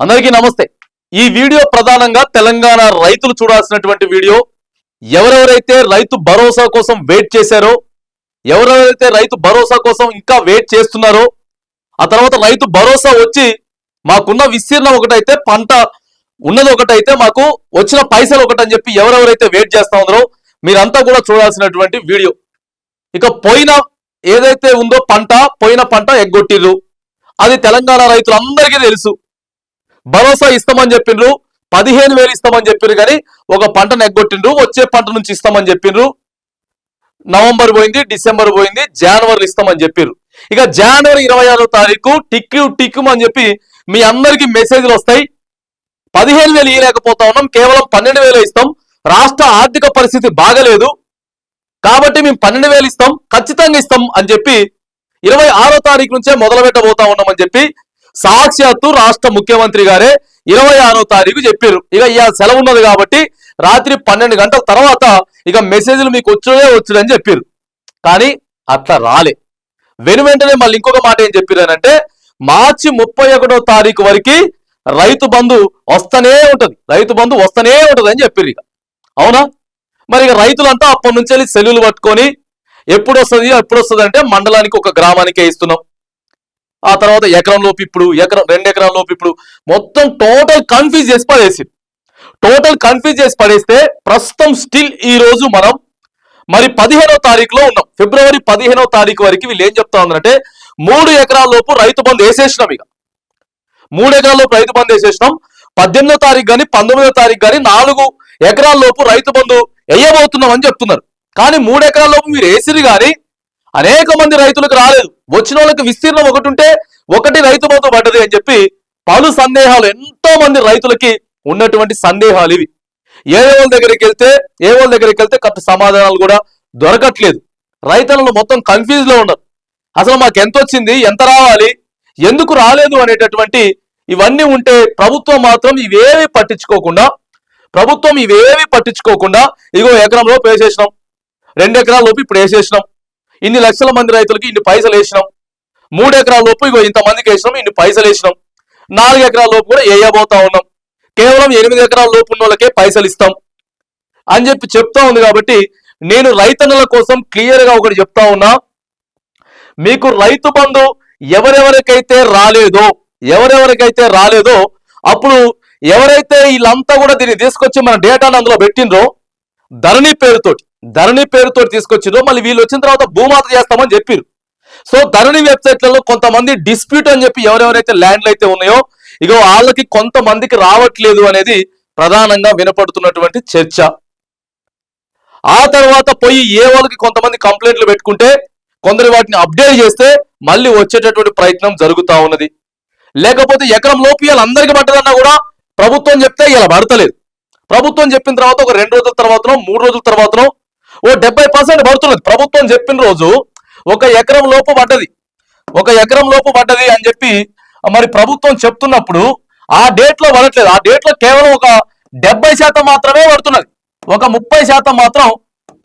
అందరికీ నమస్తే. ఈ వీడియో ప్రధానంగా తెలంగాణ రైతులు చూడాల్సినటువంటి వీడియో. ఎవరెవరైతే రైతు భరోసా కోసం వెయిట్ చేశారో ఎవరెవరైతే రైతు భరోసా కోసం ఇంకా వెయిట్ చేస్తున్నారో ఆ తర్వాత రైతు భరోసా వచ్చి మాకున్న విస్తీర్ణం ఒకటైతే పంట ఉన్నది ఒకటైతే మాకు వచ్చిన పైసలు ఒకటని చెప్పి ఎవరెవరైతే వెయిట్ చేస్తా ఉన్నారో మీరంతా కూడా చూడాల్సినటువంటి వీడియో. ఇక పోయిన ఏదైతే ఉందో పంట పోయిన పంట ఎగ్గొట్టిర్రు. అది తెలంగాణ రైతులందరికీ తెలుసు. భరోసా ఇస్తామని చెప్పిండ్రు పదిహేను వేలు ఇస్తామని చెప్పిండ్రు కానీ ఒక పంటను ఎగ్గొట్టిండ్రు వచ్చే పంట నుంచి ఇస్తామని చెప్పిండ్రు. నవంబర్ పోయింది డిసెంబర్ పోయింది జనవరి ఇస్తామని చెప్పిర్రు. ఇక జనవరి ఇరవై ఆరో తారీఖు టిక్కు టిక్కు అని చెప్పి మీ అందరికి మెసేజ్లు వస్తాయి. పదిహేను వేలు ఇవ్వలేకపోతా ఉన్నాం కేవలం పన్నెండు వేలు ఇస్తాం. రాష్ట్ర ఆర్థిక పరిస్థితి బాగలేదు. కాబట్టి మేము పన్నెండు వేలు ఇస్తాం ఖచ్చితంగా ఇస్తాం అని చెప్పి ఇరవై ఆరో తారీఖు నుంచే మొదలు పెట్టబోతా ఉన్నామని చెప్పి సాక్షాత్తు రాష్ట్ర ముఖ్యమంత్రి గారే ఇరవై ఆరో తారీఖు చెప్పారు ఇక ఇవాళ సెలవు ఉన్నది కాబట్టి రాత్రి పన్నెండు గంటల తర్వాత ఇక మెసేజ్లు మీకు వచ్చుడే వచ్చుడని చెప్పారు కానీ అట్లా రాలే. వెను వెంటనే మళ్ళీ ఇంకొక మాట ఏం చెప్పారనంటే మార్చి ముప్పై ఒకటో తారీఖు వరకు రైతు బంధు వస్తూనే ఉంటది. రైతు బంధు వస్తూనే ఉంటది అని చెప్పారు ఇక. అవునా? మరి ఇక రైతులంతా అప్పటి నుంచి వెళ్ళి సెల్లులు పట్టుకొని ఎప్పుడు వస్తుంది ఎప్పుడు వస్తుంది అంటే మండలానికి ఒక గ్రామానికే ఇస్తున్నాం. ఆ తర్వాత ఎకరం లోపు ఇప్పుడు ఎకరం రెండు ఎకరాల లోపు ఇప్పుడు మొత్తం టోటల్ కన్ఫ్యూజ్ చేసి పడేసి టోటల్ కన్ఫ్యూజ్ చేసి పడేస్తే ప్రస్తుతం స్టిల్ ఈ రోజు మనం మరి పదిహేనో తారీఖులో ఉన్నాం. ఫిబ్రవరి పదిహేనో తారీఖు వరకు వీళ్ళు ఏం చెప్తా ఉందంటే మూడు ఎకరాల లోపు రైతు బంధు వేసేసినాం ఇక. మూడు ఎకరాల లోపు రైతు బంధు వేసేసినాం. పద్దెనిమిదో తారీఖు కానీ పంతొమ్మిదో తారీఖు కానీ నాలుగు ఎకరాల లోపు రైతు బంధు వేయబోతున్నాం అని చెప్తున్నారు. కానీ మూడు ఎకరాల లోపు మీరు వేసిరు కానీ అనేక మంది రైతులకు రాలేదు. వచ్చిన వాళ్ళకి విస్తీర్ణం ఒకటి ఉంటే ఒకటి రైతు బంధు పడ్డది అని చెప్పి పలు సందేహాలు ఎంతో మంది రైతులకి ఉన్నటువంటి సందేహాలు ఇవి. ఏ వాళ్ళ దగ్గరికి వెళ్తే ఏ వాళ్ళ దగ్గరికి వెళ్తే కరెక్ట్ సమాధానాలు కూడా దొరకట్లేదు. రైతులను మొత్తం కన్ఫ్యూజ్లో ఉన్నారు. అసలు మాకు ఎంత వచ్చింది ఎంత రావాలి? ఎందుకు రాలేదు అనేటటువంటి ఇవన్నీ ఉంటే ప్రభుత్వం మాత్రం ఇవేవి పట్టించుకోకుండా ప్రభుత్వం ఇవేవి పట్టించుకోకుండా ఇగో ఎకరంలో లోపు వేసేసినాం. రెండు ఎకరాల లోపు ఇప్పుడు వేసేసినాం. ఇన్ని లక్షల మంది రైతులకి ఇన్ని పైసలు వేసినాం. మూడు ఎకరాల లోపు ఇగో ఇంతమందికి వేసినాం ఇన్ని పైసలు వేసినాం. నాలుగు ఎకరాల లోపు కూడా వేయబోతా ఉన్నాం. కేవలం ఎనిమిది ఎకరాల లోపు ఉన్న వాళ్ళకే పైసలు ఇస్తాం. అని చెప్పి చెప్తా ఉంది కాబట్టి నేను రైతన్నుల కోసం క్లియర్గా ఒకటి చెప్తా ఉన్నా. మీకు రైతు బంధు ఎవరెవరికైతే రాలేదో ఎవరెవరికైతే రాలేదో అప్పుడు ఎవరైతే వీళ్ళంతా కూడా దీన్ని తీసుకొచ్చి మన డేటాను అందులో పెట్టిండ్రో ధరణి పేరుతోటి ధరణి పేరుతో తీసుకొచ్చిర్రు మళ్ళీ వీళ్ళు వచ్చిన తర్వాత భూమాత చేస్తామని చెప్పారు. సో ధరణి వెబ్సైట్లలో కొంతమంది డిస్ప్యూట్ అని చెప్పి ఎవరెవరైతే ల్యాండ్లు అయితే ఉన్నాయో ఇగో వాళ్ళకి కొంతమందికి రావట్లేదు అనేది ప్రధానంగా వినపడుతున్నటువంటి చర్చ. ఆ తర్వాత పోయి ఏ వాళ్ళకి కొంతమంది కంప్లైంట్లు పెట్టుకుంటే కొందరు వాటిని అప్డేట్ చేస్తే మళ్ళీ వచ్చేటటువంటి ప్రయత్నం జరుగుతూ ఉన్నది. లేకపోతే ఎకరం లోపు అందరికి పట్టదన్నా కూడా ప్రభుత్వం చెప్తే ఇలా పడతలేదు. ప్రభుత్వం చెప్పిన తర్వాత ఒక రెండు రోజుల తర్వాతనో మూడు రోజుల తర్వాతనో ఓ డెబ్బై పర్సెంట్ పడుతున్నది. ప్రభుత్వం చెప్పిన రోజు ఒక ఎకరం లోపు పడ్డది. ఒక ఎకరం లోపు పడ్డది అని చెప్పి మరి ప్రభుత్వం చెప్తున్నప్పుడు ఆ డేట్లో పడట్లేదు. ఆ డేట్లో కేవలం ఒక డెబ్బై శాతం మాత్రమే పడుతున్నది. ఒక ముప్పై శాతం మాత్రం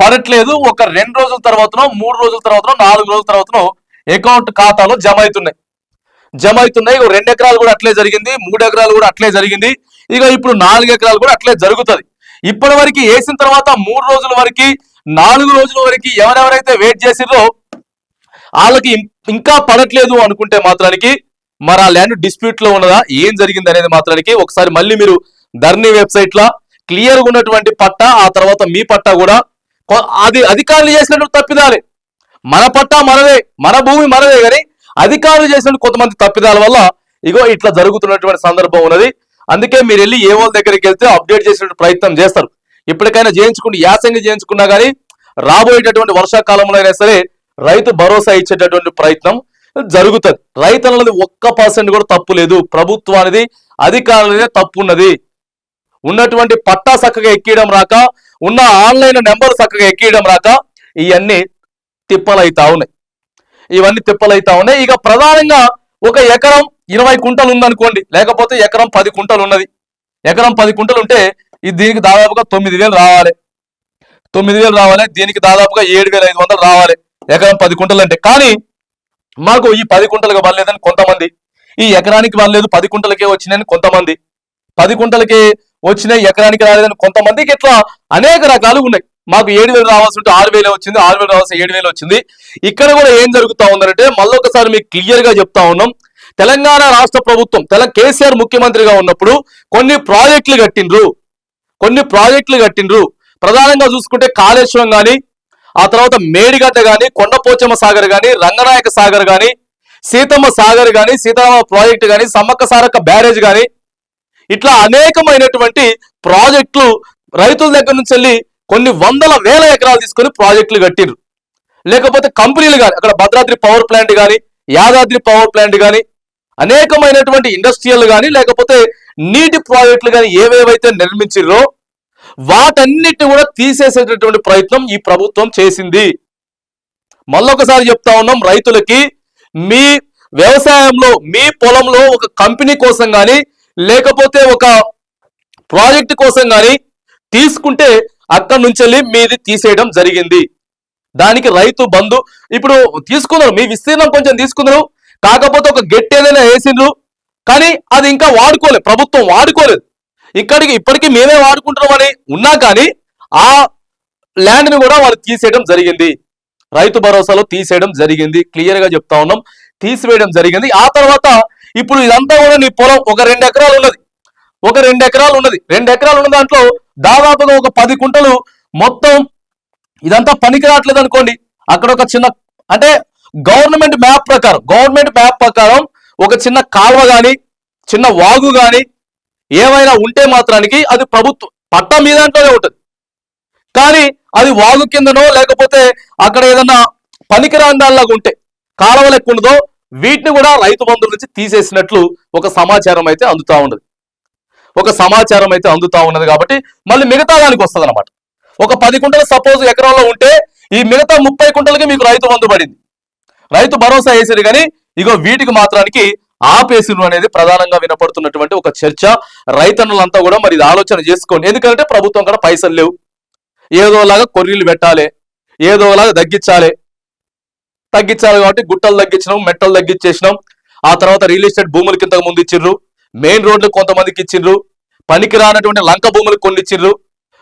పడట్లేదు. ఒక రెండు రోజుల తర్వాతనో మూడు రోజుల తర్వాతనో నాలుగు రోజుల తర్వాతనో అకౌంట్ ఖాతాలో జమ అవుతున్నాయి జమ అవుతున్నాయి రెండు ఎకరాలు కూడా అట్లే జరిగింది. మూడు ఎకరాలు కూడా అట్లే జరిగింది. ఇక ఇప్పుడు నాలుగు ఎకరాలు కూడా అట్లే జరుగుతుంది. ఇప్పటి వరకు వేసిన తర్వాత మూడు రోజుల వరకు నాలుగు రోజుల వరకు ఎవరెవరైతే వెయిట్ చేసిర్రో వాళ్ళకి ఇంకా పడట్లేదు అనుకుంటే మాత్రానికి మరి ఆ ల్యాండ్ డిస్ప్యూట్లో ఉన్నదా ఏం జరిగింది అనేది మాత్రానికి ఒకసారి మళ్ళీ మీరు ధర్నీ వెబ్సైట్ లా క్లియర్గా ఉన్నటువంటి పట్ట ఆ తర్వాత మీ పట్ట కూడా అది అధికారులు చేసినట్టు తప్పిదాలి. మన పట్ట మనదే మన భూమి మనదే కానీ అధికారులు చేసినట్టు కొంతమంది తప్పిదాల వల్ల ఇగో ఇట్లా జరుగుతున్నటువంటి సందర్భం ఉన్నది. అందుకే మీరు వెళ్ళి ఏ వాళ్ళ దగ్గరికి వెళ్తే అప్డేట్ చేసినట్టు ప్రయత్నం చేస్తారు. ఇప్పటికైనా చేయించుకుంటే యాసంగి చేయించుకున్నా కానీ రాబోయేటటువంటి వర్షాకాలంలో అయినా సరే రైతు భరోసా ఇచ్చేటటువంటి ప్రయత్నం జరుగుతుంది. రైతులది ఒక్క పర్సెంట్ కూడా తప్పు లేదు. ప్రభుత్వానిది అధికారులదే తప్పు ఉన్నది ఉన్నటువంటి పట్టా చక్కగా ఎక్కియడం రాక ఉన్న ఆన్లైన్ నెంబర్ చక్కగా ఎక్కియడం రాక ఇవన్నీ తిప్పలైతా ఉన్నాయి. ఇవన్నీ తిప్పలైతా ఉన్నాయి. ఇక ప్రధానంగా ఒక ఎకరం ఇరవై కుంటలు ఉందనుకోండి లేకపోతే ఎకరం పది కుంటలు ఉన్నది ఎకరం పది కుంటలు ఉంటే ఇది దీనికి దాదాపుగా తొమ్మిది వేలు రావాలి. తొమ్మిది వేలు రావాలి. దీనికి దాదాపుగా ఏడు వేల ఐదు వందలు రావాలి. ఎకరం పది కుంటలు అంటే. కానీ మాకు ఈ పది కుంటలకు పర్లేదని కొంతమంది. ఈ ఎకరానికి పర్లేదు పది కుంటలకే వచ్చినాయని కొంతమంది. పది కుంటలకే వచ్చినాయి ఎకరానికి రాలేదని కొంతమందికి ఇట్లా అనేక రకాలు ఉన్నాయి. మాకు ఏడు వేలు రావాల్సి ఉంటే ఆరు వేలే వచ్చింది ఆరు వేలు రావాల్సి ఏడు వేలు వచ్చింది. ఇక్కడ కూడా ఏం జరుగుతా ఉందంటే మళ్ళొకసారి మీకు క్లియర్గా చెప్తా ఉన్నాం. తెలంగాణ రాష్ట్ర ప్రభుత్వం తెల కేసీఆర్ ముఖ్యమంత్రిగా ఉన్నప్పుడు కొన్ని ప్రాజెక్టులు కట్టిండ్రు. కొన్ని ప్రాజెక్టులు కట్టిండ్రు. ప్రధానంగా చూసుకుంటే కాళేశ్వరం కానీ ఆ తర్వాత మేడిగడ్డ కానీ కొండపోచమ్మ సాగర్ కానీ రంగనాయక సాగర్ కానీ సీతమ్మ సాగర్ కానీ సీతారామ ప్రాజెక్టు కానీ సమ్మక్క సారక్క బ్యారేజ్ కానీ ఇట్లా అనేకమైనటువంటి ప్రాజెక్టులు రైతుల దగ్గర నుంచి వెళ్ళి కొన్ని వందల వేల ఎకరాలు తీసుకొని ప్రాజెక్టులు కట్టిండ్రు. లేకపోతే కంపెనీలు కానీ అక్కడ భద్రాద్రి పవర్ ప్లాంట్ కానీ యాదాద్రి పవర్ ప్లాంట్ కానీ అనేకమైనటువంటి ఇండస్ట్రియల్ కానీ లేకపోతే నీటి ప్రాజెక్టులు కానీ ఏవేవైతే నిర్మించిర్రో వాటన్నిటి కూడా తీసేసేటటువంటి ప్రయత్నం ఈ ప్రభుత్వం చేసింది. మళ్ళొకసారి చెప్తా ఉన్నాం రైతులకి మీ వ్యవసాయంలో మీ పొలంలో ఒక కంపెనీ కోసం కానీ లేకపోతే ఒక ప్రాజెక్ట్ కోసం కానీ తీసుకుంటే అక్కడి నుంచి వెళ్ళి మీది తీసేయడం జరిగింది. దానికి రైతు బంధు ఇప్పుడు తీసుకున్నారు మీ విస్తీర్ణం కొంచెం తీసుకున్నారు కాకపోతే ఒక గెట్ ఏదైనా వేసిండ్రు కానీ అది ఇంకా వాడుకోలేదు. ప్రభుత్వం వాడుకోలేదు. ఇక్కడికి ఇప్పటికీ మేమే వాడుకుంటున్నామని ఉన్నా కానీ ఆ ల్యాండ్ని కూడా వాళ్ళు తీసేయడం జరిగింది. రైతు భరోసాలో తీసేయడం జరిగింది. క్లియర్గా చెప్తా ఉన్నాం. తీసివేయడం జరిగింది. ఆ తర్వాత ఇప్పుడు ఇదంతా కూడా నీ పొలం ఒక రెండు ఎకరాలు ఉన్నది. ఒక రెండు ఎకరాలు ఉన్నది. రెండు ఎకరాలు ఉన్న దాంట్లో దాదాపుగా ఒక పది కుంటలు మొత్తం ఇదంతా పనికి రావట్లేదు అనుకోండి. అక్కడ ఒక చిన్న అంటే గవర్నమెంట్ మ్యాప్ ప్రకారం గవర్నమెంట్ మ్యాప్ ప్రకారం ఒక చిన్న కాలువ కానీ చిన్న వాగు కానీ ఏమైనా ఉంటే మాత్రానికి అది ప్రభుత్వం పట్టం మీ దాంట్లోనే ఉంటుంది. కానీ అది వాగు కిందనో లేకపోతే అక్కడ ఏదన్నా పనికిరాని దానిలాగా ఉంటే కాలువ లెక్క ఉండదో వీటిని కూడా రైతు బంధువుల నుంచి తీసేసినట్లు ఒక సమాచారం అయితే అందుతా ఉన్నది. ఒక సమాచారం అయితే అందుతా ఉన్నది కాబట్టి మళ్ళీ మిగతా దానికి వస్తుంది అనమాట ఒక పది కుంటలు సపోజ్ ఎకరాల్లో ఉంటే ఈ మిగతా ముప్పై కుంటలకి మీకు రైతు బంధు పడింది. రైతు భరోసా వేసారు కానీ ఇగో వీటికి మాత్రానికి ఆపేసిను అనేది ప్రధానంగా వినపడుతున్నటువంటి ఒక చర్చ. రైతన్నులంతా కూడా మరి ఇది ఆలోచన చేసుకోండి. ఎందుకంటే ప్రభుత్వం కూడా పైసలు లేవు. ఏదోలాగా కొర్రీలు పెట్టాలి. ఏదోలాగా తగ్గించాలి. తగ్గించాలి కాబట్టి గుట్టలు తగ్గించినాం మెట్టలు తగ్గించేసినాం. ఆ తర్వాత రియల్ ఎస్టేట్ భూములు కింద ముందు ఇచ్చిండ్రు మెయిన్ రోడ్లు కొంతమందికి ఇచ్చిండ్రు పనికి రానటువంటి లంక భూములు కొన్ని ఇచ్చిర్రు.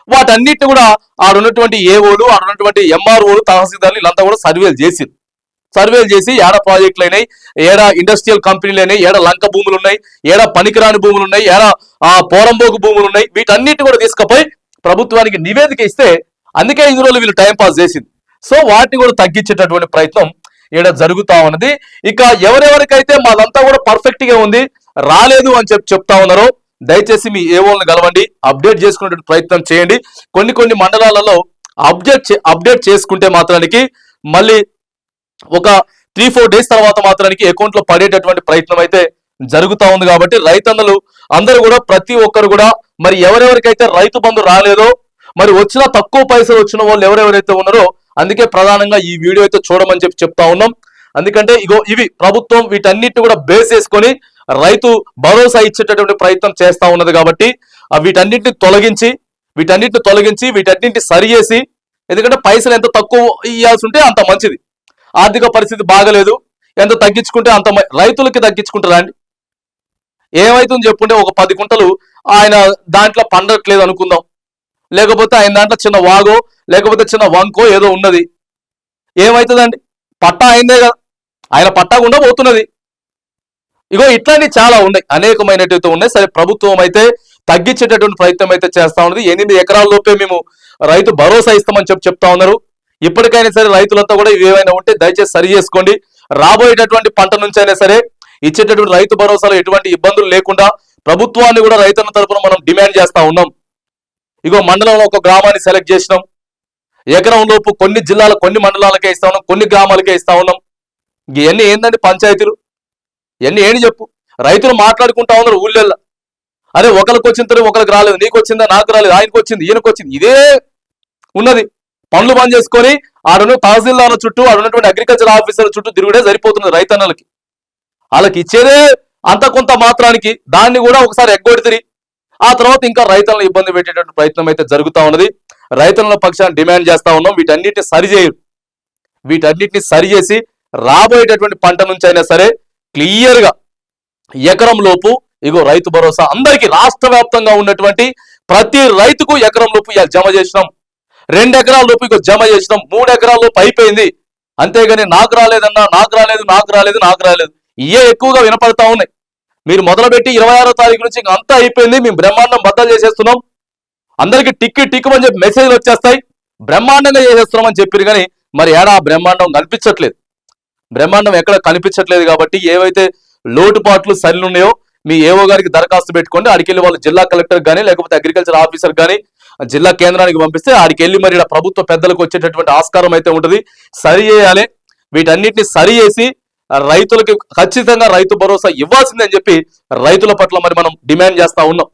వాటన్నిటిని కూడా ఆడున్నటువంటి ఏఓలు ఆడున్నటువంటి ఎంఆర్ఓలు తహసీల్దార్లు వీళ్ళంతా కూడా సర్వేలు చేసిండ్రు సర్వేలు చేసి ఏడ ప్రాజెక్టులు అయినాయి ఏడ ఇండస్ట్రియల్ కంపెనీలు అయినాయి ఏడ లంక భూములు ఉన్నాయి ఏడ పనికిరాని భూములు ఉన్నాయి ఏడ ఆ పోరంబోకు భూములు ఉన్నాయి వీటన్నిటి కూడా తీసుకుపోయి ప్రభుత్వానికి నివేదిక ఇస్తే అందుకే ఇన్ని రోజులు వీళ్ళు టైంపాస్ చేసింది. సో వాటిని కూడా తగ్గించేటటువంటి ప్రయత్నం ఇక్కడ జరుగుతా ఉన్నది. ఇక ఎవరెవరికైతే మాదంతా కూడా పర్ఫెక్ట్గా ఉంది రాలేదు అని చెప్పి చెప్తా ఉన్నారో దయచేసి మీ ఏవోలను కలవండి అప్డేట్ చేసుకునే ప్రయత్నం చేయండి. కొన్ని కొన్ని మండలాలలో అప్డేట్ చే- అప్డేట్ చేసుకుంటే మాత్రానికి మళ్ళీ ఒక త్రీ ఫోర్ డేస్ తర్వాత మాత్రానికి అకౌంట్లో పడేటటువంటి ప్రయత్నం అయితే జరుగుతా ఉంది కాబట్టి రైతన్నలు అందరూ కూడా ప్రతి ఒక్కరు కూడా మరి ఎవరెవరికైతే రైతు బంధు రాలేదో మరి వచ్చిన తక్కువ పైసలు వచ్చిన వాళ్ళు ఎవరెవరైతే ఉన్నారో అందుకే ప్రధానంగా ఈ వీడియో అయితే చూడమని చెప్పి చెప్తా ఉన్నాం. ఎందుకంటే ఇగో ఇవి ప్రభుత్వం వీటన్నిటిని కూడా బేస్ చేసుకొని రైతు భరోసా ఇచ్చేటటువంటి ప్రయత్నం చేస్తా ఉన్నది కాబట్టి వీటన్నింటిని వీటన్నిటిని తొలగించి వీటన్నిటిని తొలగించి వీటన్నింటిని సరి చేసి ఎందుకంటే పైసలు ఎంత తక్కువ ఇవ్వాల్సి ఉంటే అంత మంచిది. ఆర్థిక పరిస్థితి బాగలేదు. ఎంత తగ్గించుకుంటే అంత రైతులకి తగ్గించుకుంటారా అండి? ఏమవుతుంది చెప్పుంటే ఒక పది కుంటలు ఆయన దాంట్లో పండట్లేదు అనుకుందాం. లేకపోతే ఆయన దాంట్లో చిన్న వాగో లేకపోతే చిన్న వంకో ఏదో ఉన్నది. ఏమవుతుందండి పట్టా అయిందే కదా. ఆయన పట్టా గుండా పోతున్నది. ఇగో ఇట్లాంటివి చాలా ఉన్నాయి. అనేకమైనటువంటి ఉన్నాయి. సరే ప్రభుత్వం అయితే తగ్గించేటటువంటి ప్రయత్నం అయితే చేస్తా ఉన్నది. ఎనిమిది ఎకరాల లోపే మేము రైతు భరోసా ఇస్తామని చెప్పి చెప్తా ఉన్నారు. ఇప్పటికైనా సరే రైతులంతా కూడా ఇవి ఏమైనా ఉంటే దయచేసి సరి చేసుకోండి. రాబోయేటటువంటి పంట నుంచి అయినా సరే ఇచ్చేటటువంటి రైతు భరోసాలో ఎటువంటి ఇబ్బందులు లేకుండా ప్రభుత్వాన్ని కూడా రైతుల తరఫున మనం డిమాండ్ చేస్తా ఉన్నాం. ఇగో మండలంలో ఒక గ్రామాన్ని సెలెక్ట్ చేసినాం. ఎకరం లోపు కొన్ని జిల్లాల కొన్ని మండలాలకే ఇస్తా ఉన్నాం కొన్ని గ్రామాలకే ఇస్తా ఉన్నాం. ఇవన్నీ ఏందండి పంచాయతీలు? ఇవన్నీ ఏంటి చెప్పు? రైతులు మాట్లాడుకుంటా ఉన్నారు ఊళ్ళల్లో. అరే ఒకరికి వచ్చిన తర్వాత ఒకరికి రాలేదు నీకు వచ్చిందా నాకు రాలేదు ఆయనకు వచ్చింది ఈయనకు వచ్చింది ఇదే ఉన్నది. పనులు బంద్ చేసుకొని ఆడను తహసీల్దార్ల చుట్టూ ఆడున్నటువంటి అగ్రికల్చర్ ఆఫీసర్ల చుట్టూ తిరుగుడే సరిపోతున్నది రైతన్నలకి. వాళ్ళకి ఇచ్చేదే అంత కొంత మాత్రానికి దాన్ని కూడా ఒకసారి ఎగ్గొడితిరి. ఆ తర్వాత ఇంకా రైతులను ఇబ్బంది పెట్టేటువంటి ప్రయత్నం అయితే జరుగుతూ ఉన్నది. రైతుల పక్షాన్ని డిమాండ్ చేస్తా ఉన్నాం. వీటన్నిటిని సరిచేయరు వీటన్నిటిని సరి చేసి రాబోయేటటువంటి పంట నుంచి అయినా సరే క్లియర్గా ఎకరం లోపు ఇగో రైతు భరోసా అందరికీ రాష్ట్ర వ్యాప్తంగా ఉన్నటువంటి ప్రతి రైతుకు ఎకరం లోపు ఇవాళ జమ చేసినాం. రెండు ఎకరాల లోపు జమ చేసినాం. మూడు ఎకరాల లోపు అయిపోయింది. అంతేగాని నాకు రాలేదన్నా నాకు రాలేదు నాకు రాలేదు నాకు రాలేదు. ఇవే ఎక్కువగా వినపడతా ఉన్నాయి. మీరు మొదలుపెట్టి ఇరవై ఆరో తారీఖు నుంచి ఇంక అంతా అయిపోయింది. మేము బ్రహ్మాండం బద్దలు చేసేస్తున్నాం. అందరికి టిక్కి టిక్కు అని చెప్పి మెసేజ్లు వచ్చేస్తాయి. బ్రహ్మాండంగా చేసేస్తున్నాం అని చెప్పారు కానీ మరి ఏడా బ్రహ్మాండం కనిపించట్లేదు. బ్రహ్మాండం ఎక్కడ కనిపించట్లేదు కాబట్టి ఏవైతే లోటుపాట్లు సరిలు ఉన్నాయో మీ ఏవో గారికి దరఖాస్తు పెట్టుకోండి. అడికెళ్ళి వాళ్ళు జిల్లా కలెక్టర్ కానీ లేకపోతే అగ్రికల్చర్ ఆఫీసర్ కానీ జిల్లా కేంద్రానికి పంపిస్తే ఆడికి వెళ్ళి మరి ప్రభుత్వ పెద్దలకు వచ్చేటటువంటి ఆస్కారం అయితే ఉంటుంది. సరి చేయాలి. వీటన్నిటిని సరి చేసి రైతులకి ఖచ్చితంగా రైతు భరోసా ఇవ్వాల్సిందని చెప్పి రైతుల పట్ల మరి మనం డిమాండ్ చేస్తా ఉన్నాం.